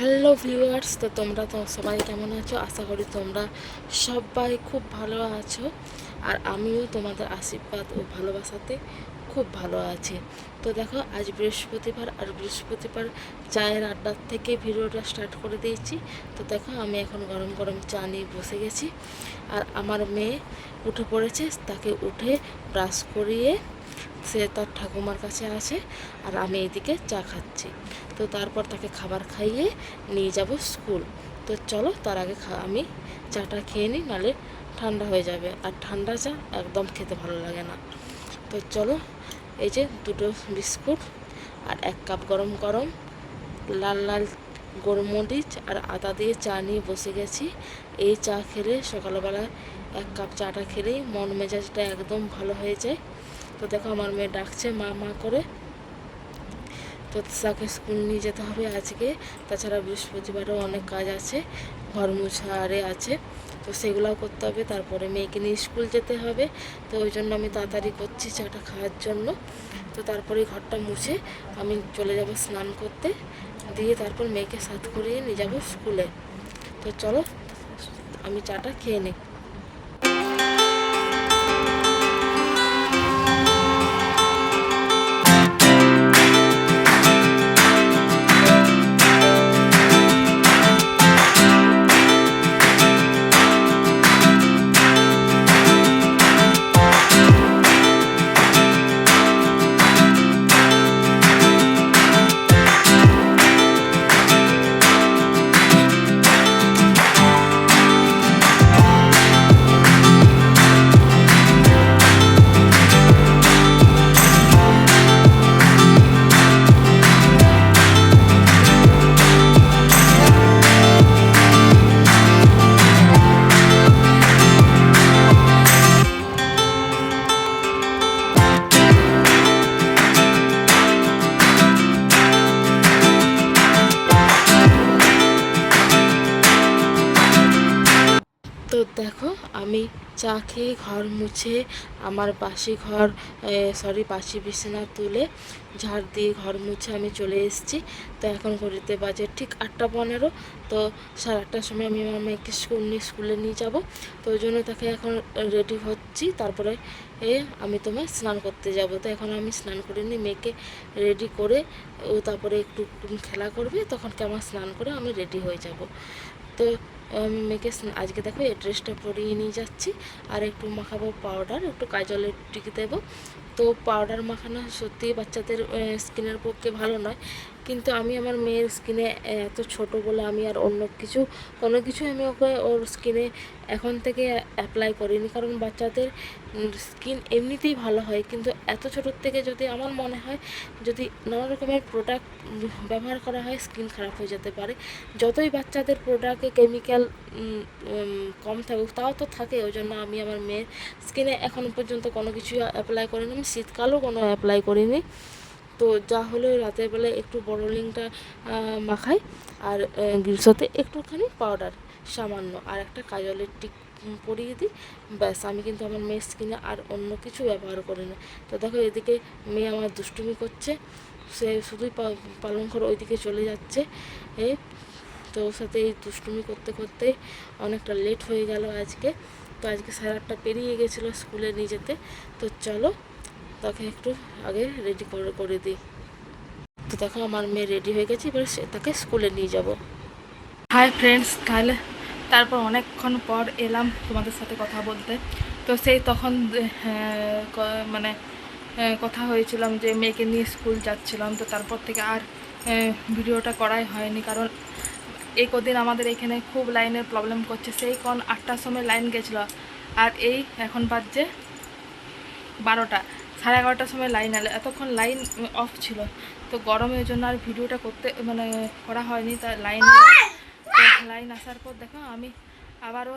Hello viewers তো তোমরা তো সবাই কেমন আছো? আশা করি তোমরা সবাই খুব ভালো আছো। আর আমিও তোমাদের আশীর্বাদ ও ভালোবাসাতে খুব ভালো আছি। তো দেখো, আজ বৃহস্পতিবার আর বৃহস্পতিবার চায়ের আড্ডার থেকে ভিডিওটা স্টার্ট করে দিয়েছি। তো দেখো, আমি এখন গরম গরম চা নিয়ে বসে গেছি। আর আমার মেয়ে উঠে পড়েছে, তাকে উঠে ব্রাশ করিয়ে সে তার ঠাকুমার কাছে আছে আর আমি এদিকে চা খাচ্ছি। তো তারপর তাকে খাবার খাইয়ে নিয়ে যাব স্কুল। তো চলো তার আগে আমি চাটা খেয়ে নিই নাহলে ঠান্ডা হয়ে যাবে। আর ঠান্ডা চা একদম খেতে ভালো লাগে না। তো চলো, এই যে দুটো বিস্কুট আর এক কাপ গরম গরম লাল লাল গোলমরিচ আর আদা দিয়ে চা নিয়ে বসে গেছি। এই চা খেলে সকালবেলা এক কাপ চাটা খেলেই মন মেজাজটা একদম ভালো হয়ে যায়। তো দেখো আমার মেয়ে ডাকছে, মা মা করে। তো তাকে স্কুল নিয়ে যেতে হবে আজকে। তাছাড়া বৃহস্পতিবারও অনেক কাজ আছে, ঘর মুছারে আছে। তো সেগুলোও করতে হবে, তারপরে মেয়েকে নিয়ে স্কুল যেতে হবে। তো ওই জন্য আমি তাড়াতাড়ি করছি চাটা খাওয়ার জন্য। তো তারপরে ঘরটা মুছে আমি চলে যাব স্নান করতে। দিয়ে তারপর মেয়েকে সাথ করিয়ে নিয়ে যাব স্কুলে। তো চলো, আমি চাটা খেয়ে নিই। দেখো, আমি চা খেয়ে ঘর মুছে আমার বাসি ঘর সরি বাসি বিছানা তুলে ঝাড় দিয়ে ঘর মুছে আমি চলে এসেছি। তো এখন ঘড়িতে বাজে ঠিক আটটা পনেরো। তো সাড়ে আটটার সময় আমি আমার মেয়েকে স্কুল নিয়ে স্কুলে নিয়ে যাব। তো ওই জন্য তাকে এখন রেডি হচ্ছি। তারপরে, এ, আমি তোমার স্নান করতে যাব। তো এখন আমি স্নান করে নিয়ে মেয়েকে রেডি করে, ও তারপরে একটু খেলা করবে। তখন আমার স্নান করে আমি রেডি হয়ে যাব। তো আমি মেয়েকে আজকে দেখো এই ড্রেসটা পরিয়ে নিয়ে যাচ্ছি। আর একটু মাখাবো পাউডার একটু কাজলের টিকে দেবো। তো পাউডার মাখানো সত্যিই বাচ্চাদের স্কিনের পক্ষে ভালো নয়। কিন্তু আমি আমার মেয়ের স্কিনে এত ছোট বলে আমি আর অন্য কিছু কোনো কিছু আমি ওকে, ওর স্কিনে এখন থেকে অ্যাপ্লাই করিনি। কারণ বাচ্চাদের স্কিন এমনিতেই ভালো হয়, কিন্তু এত ছোটোর থেকে যদি আমার মনে হয়, যদি নানা রকমের প্রোডাক্ট ব্যবহার করা হয়, স্কিন খারাপ হয়ে যেতে পারে। যতই বাচ্চাদের প্রোডাক্টে কেমিক্যাল কম থাকুক, তাও তো থাকে, ওই জন্য আমি আমার মেয়ের স্কিনে এখনও পর্যন্ত কোনো কিছু অ্যাপ্লাই করিনি। আমি শীতকালেও কোনো অ্যাপ্লাই করিনি। তো যা হলে রাতের বেলায় একটু বড়লিংটা মাখাই আর গ্রীষ্মতে একটুখানি পাউডার সামান্য আর একটা কাজলের টিক পরিয়ে দিই। ব্যাস আমি কিন্তু আমার মেয়ের স্কিনে আর অন্য কিছু ব্যবহার করি না। তো দেখো এদিকে মেয়ে আমার দুষ্টুমি করছে সে শুধুই পালন করে ওইদিকে চলে যাচ্ছে। এই তো ওর সাথে এই দুষ্টুমি করতে করতে অনেকটা লেট হয়ে গেল আজকে। তো আজকে আটটা পেরিয়ে গেছিল স্কুলে নিয়ে যেতে। তো চলো তাকে একটু আগে রেডি করে করে দিই। তো দেখো আমার মেয়ে রেডি হয়ে গেছে, এবার তাকে স্কুলে নিয়ে যাব। হাই ফ্রেন্ডস তাহলে তারপর অনেকক্ষণ পর এলাম তোমাদের সাথে কথা বলতে। তো সেই তখন মানে কথা হয়েছিলাম যে মেয়েকে নিয়ে স্কুল যাচ্ছিলাম। তো তারপর থেকে আর ভিডিওটা করাই হয়নি, কারণ এই কদিন আমাদের এখানে খুব লাইনের প্রবলেম করছে। সেই কোন আটটার সময় লাইন গেছিল, আর এই এখন বাজছে বারোটা। সাড়ে এগারোটার সময় লাইন এলো এতক্ষণ লাইন অফ ছিল। তো গরমের জন্য আর ভিডিওটা করতে মানে করা হয়নি, তা লাইন লাইন আসার পর দেখো আমি আবারও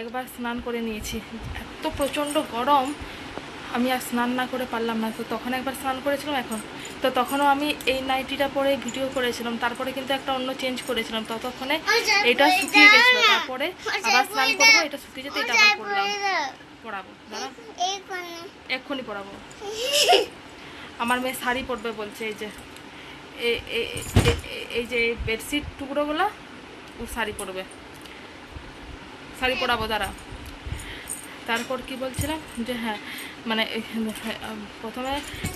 একবার স্নান করে নিয়েছি। এত প্রচণ্ড গরম, আমি আর স্নান না করে পারলাম না। তো তখন একবার স্নান করেছিলাম, এখন। তো তখনও আমি এই নাইটিটা পরে ভিডিও করেছিলাম। তারপরে কিন্তু একটা অন্য চেঞ্জ করেছিলাম। ততক্ষণে এটা শুকিয়ে গেছিল। তারপরে আবার স্নান করব, এটা শুকিয়ে যেতে এটা আবার করলাম। পড়াবো, দাঁড়া। এক্ষুনি পড়াবো। আমার মেয়ে শাড়ি পরবে বলছে, এই যে এই যে বেডশিট টুকরোগুলো, ও শাড়ি পরবে। শাড়ি পরাবো, দাঁড়া। তারপর কি বলছিলাম? যে হ্যাঁ মানে প্রথমে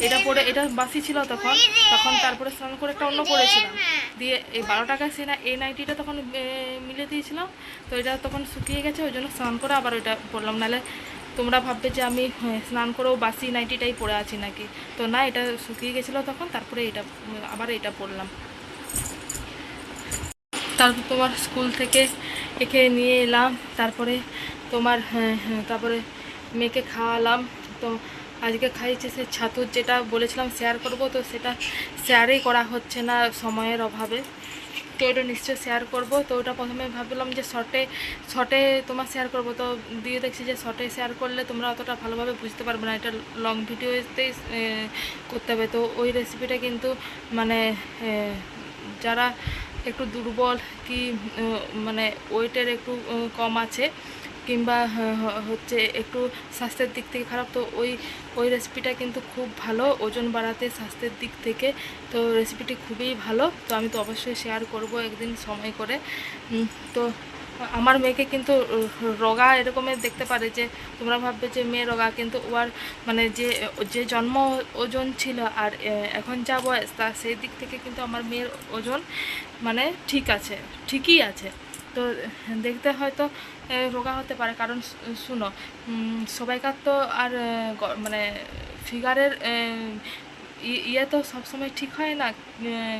এটা পরে, এটা বাসি ছিল তখন তখন তারপরে স্নান করে একটা অন্য পরেছিলাম। দিয়ে এই বারো টাকা সে না, এই নাইটিটা তখন মিলে দিয়েছিলাম। তো এটা তখন শুকিয়ে গেছে, ওই জন্য স্নান করে আবার ওইটা পরলাম। নাহলে তোমরা ভাববে যে আমি হ্যাঁ, স্নান করেও বাসি নাইটিটাই পরে আছি নাকি। তো না এটা শুকিয়ে গেছিল তখন তারপরে এটা আবার এটা পরলাম। তারপর তোমার স্কুল থেকে একে নিয়ে এলাম তারপরে তোমার হ্যাঁ, হ্যাঁ, তারপরে মেয়েকে খাওয়ালাম। তো আজকে খাইয়েছে সে ছাতুর যেটা বলেছিলাম শেয়ার করব তো সেটা শেয়ারই করা হচ্ছে না সময়ের অভাবে। তো ওটা নিশ্চয়ই শেয়ার করব। তো ওটা প্রথমে ভাবলাম যে শর্টে শর্টে তোমার শেয়ার করব। তো দিয়ে দেখছি যে শর্টে শেয়ার করলে তোমরা অতটা ভালোভাবে বুঝতে পারবে না। এটা লং ভিডিওতেই করতে হবে। তো ওই রেসিপিটা কিন্তু মানে যারা একটু দুর্বল কি মানে ওয়েটের একটু কম আছে কিংবা হচ্ছে একটু স্বাস্থ্যের দিক থেকে খারাপ, তো ওই ওই রেসিপিটা কিন্তু খুব ভালো। ওজন বাড়াতে স্বাস্থ্যের দিক থেকে তো রেসিপিটি খুবই ভালো। তো আমি তো অবশ্যই শেয়ার করব একদিন সময় করে। তো আমার মেয়েকে কিন্তু রোগা এরকমের দেখতে পারে যে, তোমরা ভাববে যে মেয়ে রোগা, কিন্তু ওর মানে যে যে জন্ম ওজন ছিল আর এখন যা বয়স, তা সেই দিক থেকে কিন্তু আমার মেয়ের ওজন মানে ঠিক আছে, ঠিকই আছে। তো দেখতে হয়তো রোগা হতে পারে। কারণ শুনো সবাইকার তো আর মানে ফিগারের ইয়ে তো সবসময় ঠিক হয় না।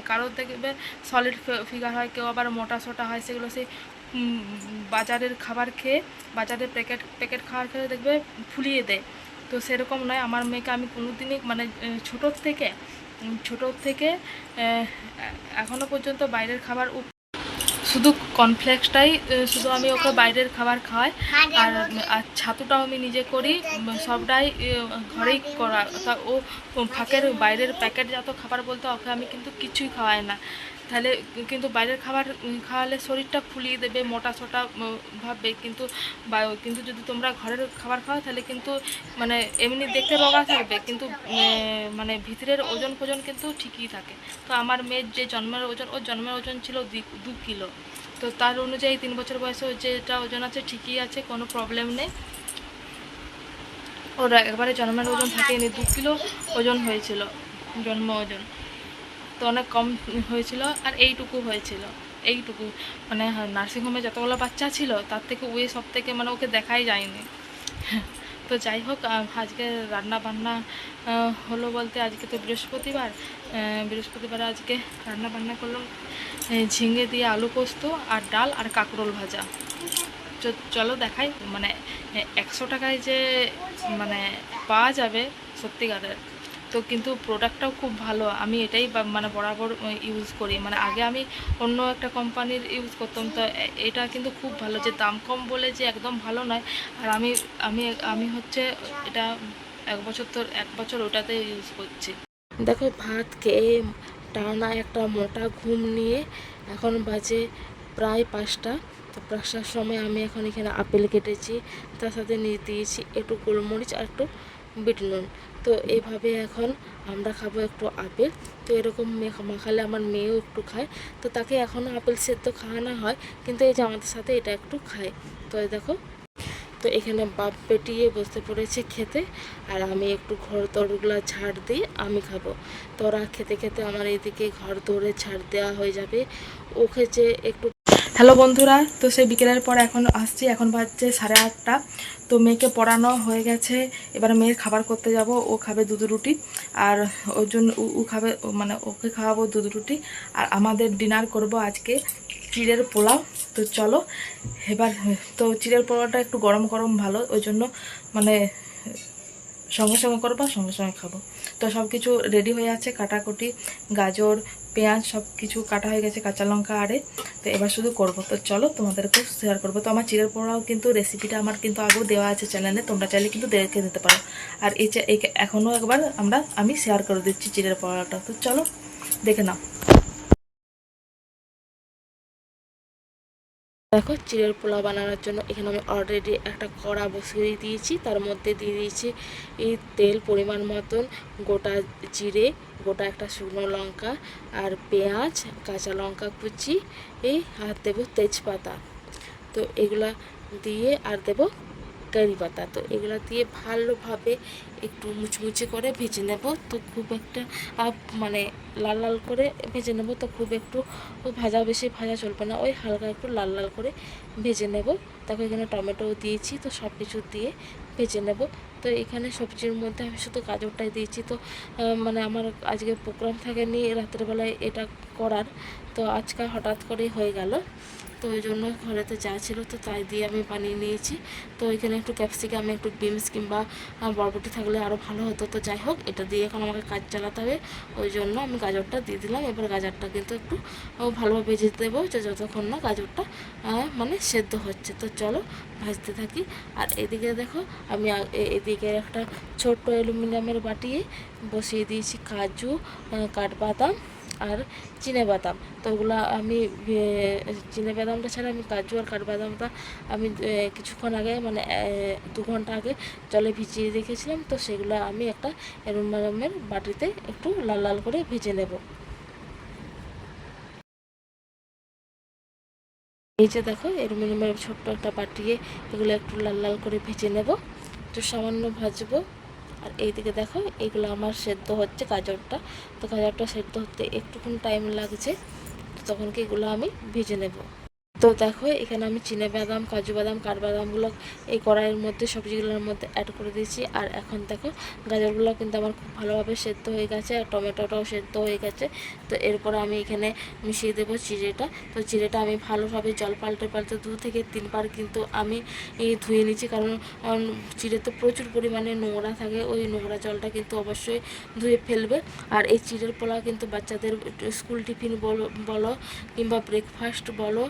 কারোর দেখবে সলিড ফিগার হয় কেউ আবার মোটা সোটা হয় সেগুলো সেই বাজারের খাবার খেয়ে বাজারের প্যাকেট প্যাকেট খাবার খেয়ে দেখবে ফুলিয়ে দেয়। তো সেরকম নয় আমার মেয়েকে আমি কোনোদিনই মানে ছোটোর থেকে ছোটোর থেকে এ, এখনও পর্যন্ত বাইরের খাবার শুধু কর্নফ্লেক্সটাই শুধু আমি ওকে বাইরের খাবার খাওয়াই, আর আর ছাতুটাও আমি নিজে করি, সবটাই ঘরেই করা। ও ফাঁকের বাইরের প্যাকেটজাত খাবার বলতে ওকে আমি কিন্তু কিছুই খাওয়াই না। তাহলে কিন্তু বাইরের খাবার খাওয়ালে শরীরটা ফুলিয়ে দেবে, মোটা সোটা ভাববে। কিন্তু কিন্তু যদি তোমরা ঘরের খাবার খাও, তাহলে কিন্তু মানে এমনি দেখতে রোগা থাকবে। কিন্তু মানে ভিতরের ওজন ফোজন কিন্তু ঠিকই থাকে। তো আমার মেয়ের যে জন্মের ওজন, ওর জন্মের ওজন ছিল দু কিলো। তো তার অনুযায়ী তিন বছর বয়সে ওর যেটা ওজন আছে, ঠিকই আছে, কোনো প্রবলেম নেই। ওর একবারে জন্মের ওজন থাকেনি, দু কিলো ওজন হয়েছিল, জন্ম ওজন। তো অনেক কম হয়েছিল আর এইটুকু হয়েছিল, এইটুকু। মানে নার্সিংহোমে যতগুলো বাচ্চা ছিল, তার থেকে ওই সব থেকে মানে ওকে দেখাই যায়নি। তো যাই হোক আজকে রান্না বান্না হলো বলতে আজকে তো বৃহস্পতিবার বৃহস্পতিবার আজকে রান্না বান্না করলাম ঝিঙে দিয়ে আলু পোস্ত আর ডাল আর কাঁকরোল ভাজা। চলো দেখাই মানে একশো টাকায় যে মানে পাওয়া যাবে সত্যিকারের। তো কিন্তু প্রোডাক্টটাও খুব ভালো। আমি এটাই মানে বরাবর ইউজ করি। মানে আগে আমি অন্য একটা কোম্পানির ইউজ করতাম। তো এটা কিন্তু খুব ভালো যে দাম কম বলে যে একদম ভালো নয়। আর আমি আমি আমি হচ্ছে এটা এক বছর তো এক বছর ওটাতে ইউজ করছি। দেখো, ভাত খেয়ে টানা একটা মোটা ঘুম নিয়ে এখন বাজে প্রায় পাঁচটা। তো পাঁচটার সময় আমি এখন এখানে আপেল কেটেছি। তার সাথে নিয়ে দিয়েছি একটু গোলমরিচ আর একটু বিট নুন। তো এইভাবে এখন আমরা খাব একটু আপেল। তো এরকম মেখা- মাখালে আমার মেয়েও একটু খায়। তো তাকে এখনও আপেল সেদ্ধ খাওয়ানো হয়, কিন্তু এই যে আমাদের সাথে এটা একটু খায়। তো দেখো, তো এখানে বাপ পেটিয়ে বসে পড়েছে খেতে, আর আমি একটু ঘর দরগুলা ঝাড় দিয়ে আমি খাব। তো ওরা খেতে খেতে আমার এদিকে ঘর দৌড়ে ঝাড় দেওয়া হয়ে যাবে। ওকে যে একটু হ্যালো বন্ধুরা, তো সেই বিকেলের পর এখন আসছি। এখন বাজছে সাড়ে আটটা। তো মেয়েকে পড়ানো হয়ে গেছে। এবার মেয়ের খাবার করতে যাব। ও খাবে দুধ রুটি আর ওর জন্য ও- খাবে মানে ওকে খাওয়াবো দুধ রুটি। আর আমাদের ডিনার করব আজকে চিড়ের পোলাও। তো চলো, এবার, তো চিড়ের পোলাওটা একটু গরম গরম ভালো। ওই জন্য মানে সঙ্গে সঙ্গে করব সঙ্গে সঙ্গে খাব। তো সব কিছু রেডি হয়ে আছে। কাটাকুটি, গাজর পেঁয়াজ সব কিছু কাটা হয়ে গেছে, কাঁচা লঙ্কা আরে, তো এবার শুধু করব। তো চলো তোমাদেরকে শেয়ার করব। তো আমার চিড়ের পোড়াও কিন্তু রেসিপিটা আমার কিন্তু আগেও দেওয়া আছে চ্যানেলে তোমরা চাইলে কিন্তু দেখে নিতে পারো। আর এই এখনও একবার আমরা, আমি শেয়ার করে দিচ্ছি চিড়ের পোড়াটা। তো চলো দেখে নাও। দেখো, চিড়ের পোলাও বানানোর জন্য এখানে আমি অলরেডি একটা কড়া বসিয়ে দিয়েছি। তার মধ্যে দিয়ে দিয়েছি এই তেল পরিমাণ মতন, গোটা জিরে, গোটা একটা শুকনো লঙ্কা আর পেঁয়াজ, কাঁচা লঙ্কা কুচি, এই আর দেবো তেজপাতা। তো এগুলা দিয়ে আর দেবো কারি পাতা। তো এগুলো দিয়ে ভালোভাবে একটু মুচমুচে করে ভেজে নেব। তো খুব একটা মানে লাল লাল করে ভেজে নেব। তো খুব একটু ভাজা, বেশি ভাজা চলবে না। ওই হালকা একটু লাল লাল করে ভেজে নেব। তারপর এখানে টমেটোও দিয়েছি, তো সব কিছু দিয়ে ভেজে নেব। তো এখানে সবজির মধ্যে আমি শুধু গাজরটাই দিয়েছি। তো মানে আমার আজকে প্রোগ্রাম থাকেনি, রাত্রেবেলায় এটা করার। তো আজকে হঠাৎ করেই হয়ে গেল। তো ওই জন্য ঘরেতে যা ছিল তো তাই দিয়ে আমি বানিয়ে নিয়েছি। তো এখানে একটু ক্যাপসিকাম, একটু বিনস কিংবা বরবটি থাকলে আরও ভালো হতো। তো যাই হোক, এটা দিয়ে এখন আমাকে কাজ চালাতে হবে। ওই জন্য আমি গাজরটা দিয়ে দিলাম। এবার গাজরটা কিন্তু একটু ভালোভাবে ভেজে দেবো যে যতক্ষণ না গাজরটা মানে সেদ্ধ হচ্ছে। তো চলো ভাজতে থাকি। আর এদিকে দেখো, আমি এদিকে একটা ছোট্ট অ্যালুমিনিয়ামের বাটিয়ে বসিয়ে দিয়েছি কাজু কাঠবাদাম। আর চিনে বাদাম। তো ওগুলো আমি চিনে বাদামটা ছাড়া আমি কাজু আর কাঠবাদামটা আমি কিছুক্ষণ আগে মানে দু ঘণ্টা আগে জলে ভিজিয়ে রেখেছিলাম। তো সেগুলো আমি একটা অ্যালুমিনিয়ামের বাটিতে একটু লাল লাল করে ভেজে নেব। এই যে দেখো অ্যালুমিনিয়ামের ছোট্ট একটা বাটিয়ে এগুলো একটু লাল লাল করে ভেজে নেব। একটু সামান্য ভাজবো। আর এইদিকে দেখো, এগুলো আমার সেদ্ধ হচ্ছে গাজরটা। তো গাজরটা সেদ্ধ হতে একটুক্ষণ টাইম লাগছে তখন কি এগুলো আমি ভেজে নেব। তো দেখো, এখানে আমি চিনে বাদাম, কাজু বাদাম, কাঠবাদামগুলো এই কড়াইয়ের মধ্যে, সবজিগুলোর মধ্যে অ্যাড করে দিয়েছি। আর এখন দেখো, গাজরগুলো কিন্তু আমার খুব ভালোভাবে সেদ্ধ হয়ে গেছে আর টমেটোটাও সেদ্ধ হয়ে গেছে। তো এরপর আমি এখানে মিশিয়ে দেবো চিড়েটা তো চিড়েটা আমি ভালোভাবে জল পাল্টে পাল্টে দু থেকে তিনবার কিন্তু আমি ধুয়ে নিচ্ছি কারণ কারণ চিড়েতে প্রচুর পরিমাণে নোংরা থাকে, ওই নোংরা জলটা কিন্তু অবশ্যই ধুয়ে ফেলবে। আর এই চিড়ের পোলাও কিন্তু বাচ্চাদের স্কুল টিফিন বলো বলো কিংবা ব্রেকফাস্ট বলো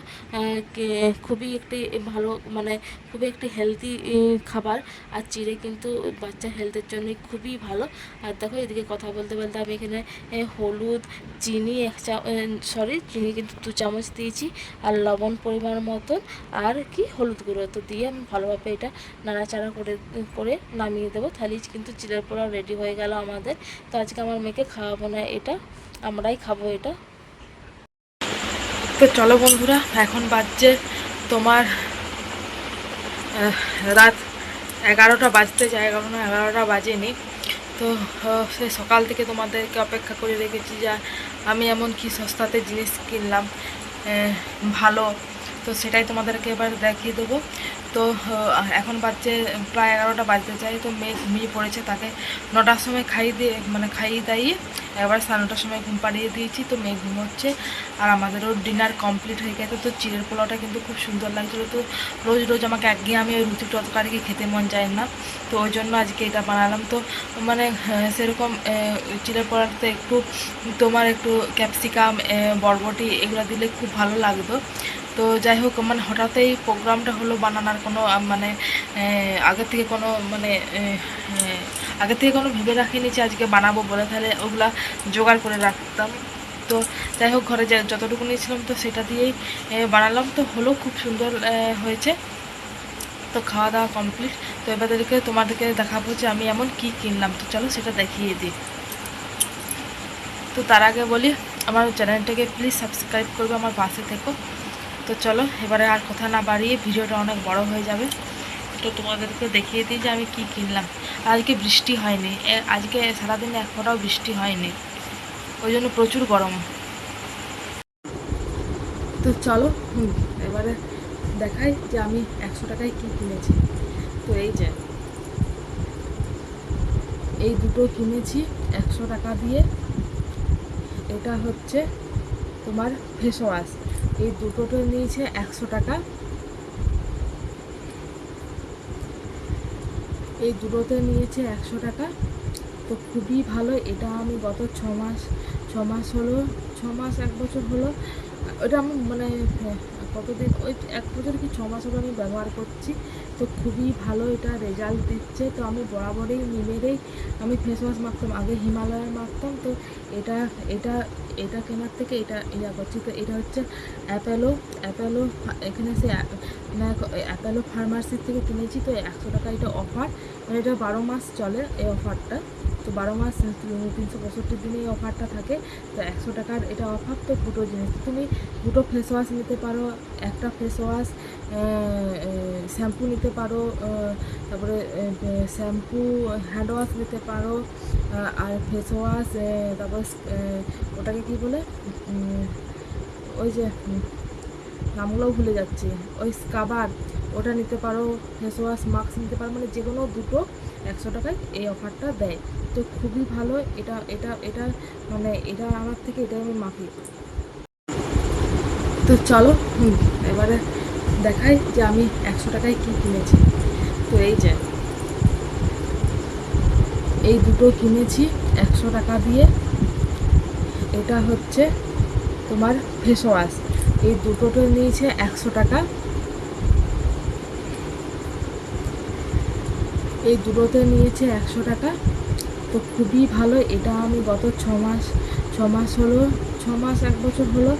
খুবই একটি ভালো মানে খুবই একটি হেলদি খাবার। আর চিড়ে কিন্তু বাচ্চার হেলথের জন্য খুবই ভালো। আর দেখো, এদিকে কথা বলতে বলতে আমি এখানে হলুদ, চিনি, এক সরি চিনি কিন্তু দু চামচ দিয়েছি। আর লবণ পরিমাণ মতন। আর কি, হলুদ গুঁড়ো তো দিয়ে আমি ভালোভাবে এটা নাড়াচাড়া করে করে নামিয়ে দেবো। তাহলেই কিন্তু চিড়ের পোলাও রেডি হয়ে গেল আমাদের। তো আজকে আমার মেয়েকে খাওয়াবো না এটা, আমরাই খাব এটা। তো চলো বন্ধুরা, এখন বাজছে তোমার রাত এগারোটা বাজতে যায় এগারোটা এগারোটা বাজেনি। তো সে সকাল থেকে তোমাদেরকে অপেক্ষা করে রেখেছি যা আমি এমন কি সস্তাতে জিনিস কিনলাম ভালো তো সেটাই তোমাদেরকে এবার দেখিয়ে দেবো। তো এখন বাজছে প্রায় এগারোটা বাজতে যায় তো মেয়ে ঘুমিয়ে পড়েছে, তাকে নটার সময় খাইয়ে দিয়ে মানে খাইয়ে দাইয়ে এবার সাড়ে নটার সময় ঘুম পাড়িয়ে দিয়েছি, তো মেয়ে ঘুমোচ্ছে। আর আমাদেরও ডিনার কমপ্লিট হয়ে গেছে, তো চিড়ের পোলাওটা কিন্তু খুব সুন্দর লাগছিল, তো রোজ রোজ আমাকে একঘেয়ে আমি ওই রুটি তরকারিকে খেতে মন যায় না। তো ওই জন্য আজকে এটা বানালাম, তো মানে সেরকম চিড়ের পোলাওতে একটু, তোমার একটু ক্যাপসিকাম বরবটি এগুলো দিলে খুব ভালো লাগতো। তো যাই হোক মানে হঠাৎই প্রোগ্রামটা হলো বানানোর কোনো মানে আগে থেকে কোনো মানে আগে থেকে কোনো ভেবে রাখিনি যে আজকে বানাবো বলে, তাহলে ওগুলা জোগাড় করে রাখতাম। তো যাই হোক, ঘরে যতটুকু নিয়েছিলাম তো সেটা দিয়েই বানালাম। তো হলো খুব সুন্দর হয়েছে। তো খাওয়া দাওয়া কমপ্লিট তো এবারদেরকে তোমাদেরকে দেখাবো যে আমি এমন কি কিনলাম। তো চলো সেটা দেখিয়ে দিই। তো তার আগে বলি, আমার চ্যানেলটাকে প্লিজ সাবস্ক্রাইব করবে, আমার পাশে থেকো। তো চলো, এবারে আর কথা না বাড়িয়ে ভিডিওটা অনেক বড় হয়ে যাবে। তো তোমাদেরকে দেখিয়ে দিই যে আমি কি কিনলাম। আজকে বৃষ্টি হয়নি আজকে সারাদিন এক ফোঁটাও বৃষ্টি হয়নি। ওই জন্য প্রচুর গরম। তো চলো এবারে দেখাই যে আমি একশো টাকায় কি কিনেছি। তো এই যে, এই দুটো কিনেছি একশো টাকা দিয়ে। এটা হচ্ছে তোমার ফেস ওয়াশ এই দুটোতে নিয়েছে একশো টাকা। এই দুটোতে নিয়েছে একশো টাকা। তো খুবই ভালো এটা আমি গত ছ মাস ছ মাস হলো, ছ মাস, এক বছর হলো। ওটা আমি মানে কতদিন, ওই এক বছর কি ছ মাস হলো আমি ব্যবহার করছি। তো খুবই ভালো এটা রেজাল্ট দিচ্ছে। তো আমি বরাবরই নিমেরেই আমি ফেস ওয়াশ মাখতাম, আগে হিমালয়ার মাখতাম। তো এটা এটা এটা কেনার থেকে এটা ইয়া করছি। তো এটা হচ্ছে অ্যাপেলো অ্যাপেলো এখানে সে অ্যাপেলো ফার্মাসির থেকে কিনেছি। তো একশো টাকা এটা অফার মানে এটা বারো মাস চলে এই অফারটা তো বারো মাস তিনশো পঁয়ষট্টি দিনে এই অফারটা থাকে, তো একশো টাকার এটা অফার তো দুটো জিনিস। তুমি দুটো ফেস ওয়াশ নিতে পারো, একটা ফেস ওয়াশ শ্যাম্পু নিতে পারো তারপরে শ্যাম্পু হ্যান্ড ওয়াশ নিতে পারো আর ফেস ওয়াশ তারপরে ওটাকে কী বলে? ওই যে, নামগুলোও ভুলে যাচ্ছি। ওই স্কাবার, ওটা নিতে পারো ফেস ওয়াশ মাস্ক নিতে পারো মানে যে কোনো দুটো একশো টাকায় এই অফারটা দেয়। তো খুবই ভালো, এটা এটা এটা মানে এটা আমার থেকে এটাই আমি মাখি তো চলো এবারে দেখাই যে আমি একশো টাকায় কী কিনেছি। তো এই যে, এই দুটো কিনেছি একশো টাকা দিয়ে। এটা হচ্ছে তোমার ফেস ওয়াশ এই দুটোতে নিয়েছে একশো টাকা। এই দুটোতে নিয়েছে একশো টাকা। তো খুবই ভালো এটা আমি গত ছ মাস ছ মাস হলো ছ মাস এক বছর হলো।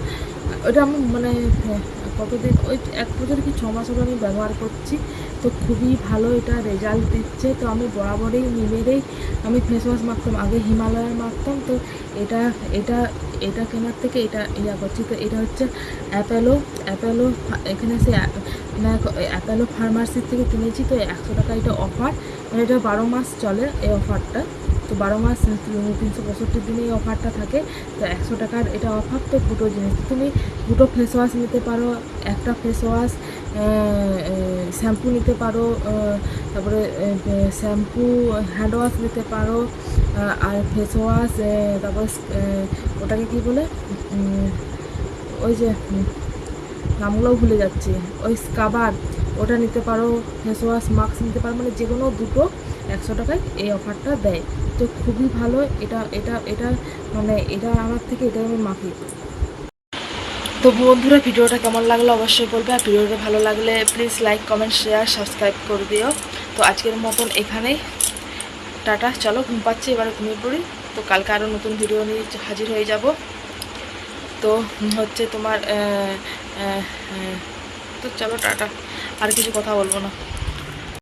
ওটা আমি মানে হ্যাঁ, কতদিন ওই এক বছর কি ছ মাস হলো আমি ব্যবহার করছি। তো খুবই ভালো এটা রেজাল্ট দিচ্ছে। তো আমি বরাবরই নিমেরেই আমি ফেস ওয়াশ মাখতাম আগে হিমালয়ার মাখতাম। তো এটা এটা এটা কেনার থেকে এটা ইয়া করছি। তো এটা হচ্ছে অ্যাপেলো অ্যাপেলো এখানে সে অ্যাপেলো ফার্মাসির থেকে কিনেছি তো একশো টাকা এটা অফার মানে এটা বারো মাস চলে এই অফারটা তো বারো মাস তিনশো পঁয়ষট্টি দিনে এই অফারটা থাকে। তো একশো টাকার এটা অফার তো দুটো জিনিস। তুমি দুটো ফেস ওয়াশ নিতে পারো, একটা ফেস ওয়াশ শ্যাম্পু নিতে পারো তারপরে শ্যাম্পু হ্যান্ড ওয়াশ নিতে পারো আর ফেস ওয়াশ তারপরে ওটাকে কী বলে? ওই যে নামগুলোও ভুলে যাচ্ছি। ওই স্কাবার, ওটা নিতে পারো ফেস ওয়াশ মাস্ক নিতে পারো মানে যে কোনো দুটো একশো টাকায় এই অফারটা দেয়। তো খুবই ভালো, এটা এটা এটা মানে এটা আমার থেকে এটাই আমি মাখি তো বন্ধুরা, ভিডিওটা কেমন লাগল অবশ্যই বলবে, আর ভিডিওটা ভালো লাগলে please like comment share subscribe করে দিও। তো আজকের মতন এখানেই টাটা, চলো ঘুম পাচ্ছি, এবারে ঘুমিয়ে পড়ি। তো কালকে আরও নতুন ভিডিও নিয়ে হাজির হয়ে যাব। তো হচ্ছে তোমার তো চলো টাটা। আর কিছু কথা বলব না।